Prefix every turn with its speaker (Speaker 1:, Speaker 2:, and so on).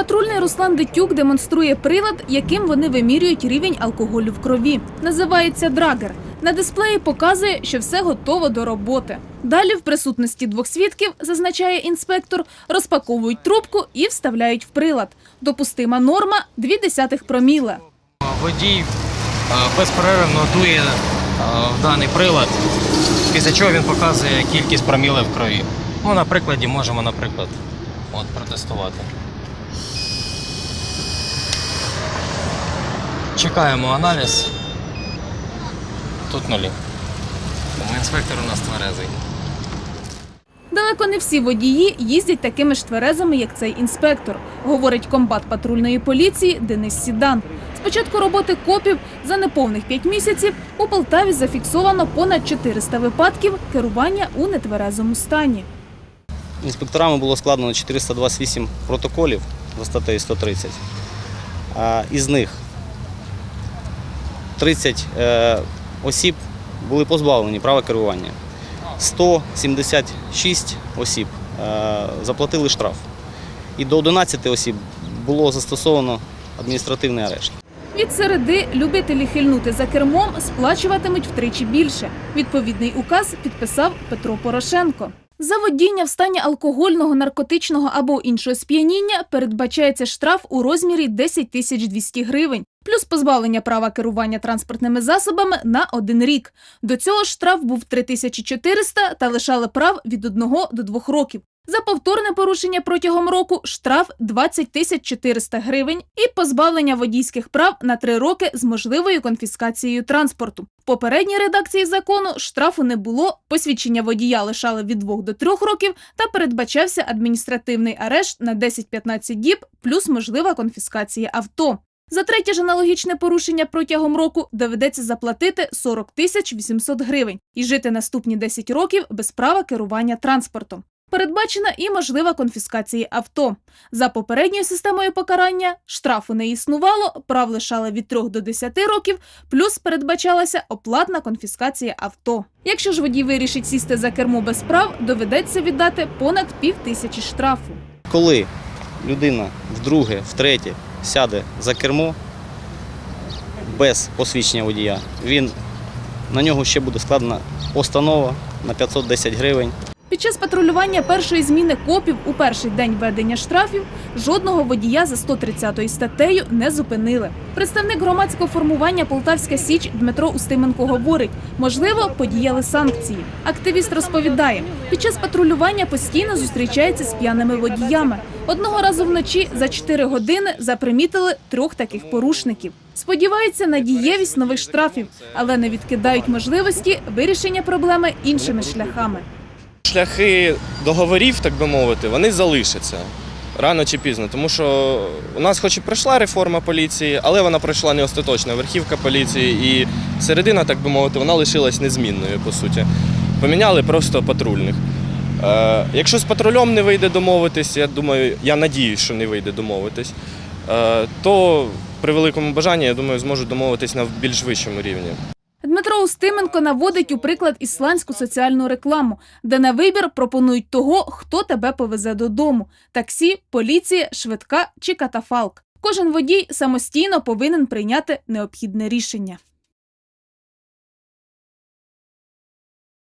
Speaker 1: Патрульний Руслан Дитюк демонструє прилад, яким вони вимірюють рівень алкоголю в крові. Називається драгер. На дисплеї показує, що все готово до роботи. Далі, в присутності двох свідків, зазначає інспектор, розпаковують трубку і вставляють в прилад. Допустима норма 0,2 проміле.
Speaker 2: Водій е, безперервно дує е, в даний прилад, після чого він показує кількість промілів в крові. Ну, на прикладі можемо, наприклад, от, протестувати. Чекаємо аналіз. Тут нулі. Тому інспектор у нас тверезий.
Speaker 1: Далеко не всі водії їздять такими ж тверезами, як цей інспектор, говорить комбат патрульної поліції Денис Сідан. З початку роботи копів за неповних 5 місяців у Полтаві зафіксовано понад 400 випадків керування у нетверезому стані.
Speaker 3: Інспекторами було складено 428 протоколів за статтею 130. Із них 30 е, осіб були позбавлені права керування. 176 осіб е, заплатили штраф. І до 11 осіб було застосовано адміністративний арешт.
Speaker 1: Від середи любителі хильнути за кермом сплачуватимуть втричі більше. Відповідний указ підписав Петро Порошенко. За водіння в стані алкогольного, наркотичного або іншого сп'яніння передбачається штраф у розмірі 10 тисяч 200 гривень, плюс позбавлення права керування транспортними засобами на один рік. До цього штраф був 3400 та лишали прав від 1 до 2 років. За повторне порушення протягом року штраф 20 тисяч 400 гривень і позбавлення водійських прав на 3 роки з можливою конфіскацією транспорту. В попередній редакції закону штрафу не було, посвідчення водія лишали від 2 до 3 років та передбачався адміністративний арешт на 10-15 діб плюс можлива конфіскація авто. За третє ж аналогічне порушення протягом року доведеться заплатити 40 тисяч 800 гривень і жити наступні 10 років без права керування транспортом. Передбачена і можлива конфіскація авто. За попередньою системою покарання штрафу не існувало, прав лишали від 3 до 10 років, плюс передбачалася оплатна конфіскація авто. Якщо ж водій вирішить сісти за кермо без прав, доведеться віддати понад пів тисячі штрафу.
Speaker 3: Коли людина вдруге, втретє сяде за кермо без посвідчення водія, він, на нього ще буде складена постанова на 510 гривень.
Speaker 1: Час патрулювання першої зміни копів у перший день введення штрафів жодного водія за 130 статтею не зупинили. Представник громадського формування Полтавська Січ Дмитро Устименко говорить, можливо, подіяли санкції. Активіст розповідає, під час патрулювання постійно зустрічається з п'яними водіями. Одного разу вночі за 4 години запримітили трьох таких порушників. Сподіваються на дієвість нових штрафів, але не відкидають можливості вирішення проблеми іншими шляхами.
Speaker 4: Шляхи договорів, так би мовити, вони залишаться рано чи пізно. Тому що у нас хоч і пройшла реформа поліції, але вона пройшла не остаточно. Верхівка поліції і середина, так би мовити, вона лишилась незмінною, по суті. Поміняли просто патрульних. Е, якщо з патрулем не вийде домовитись, я думаю, я надіюсь, що не вийде домовитись, е, то при великому бажанні, я думаю, зможуть домовитись на більш вищому рівні.
Speaker 1: Дмитро Устименко наводить у приклад ісландську соціальну рекламу, де на вибір пропонують того, хто тебе повезе додому: таксі, поліція, швидка чи катафалк. Кожен водій самостійно повинен прийняти необхідне рішення.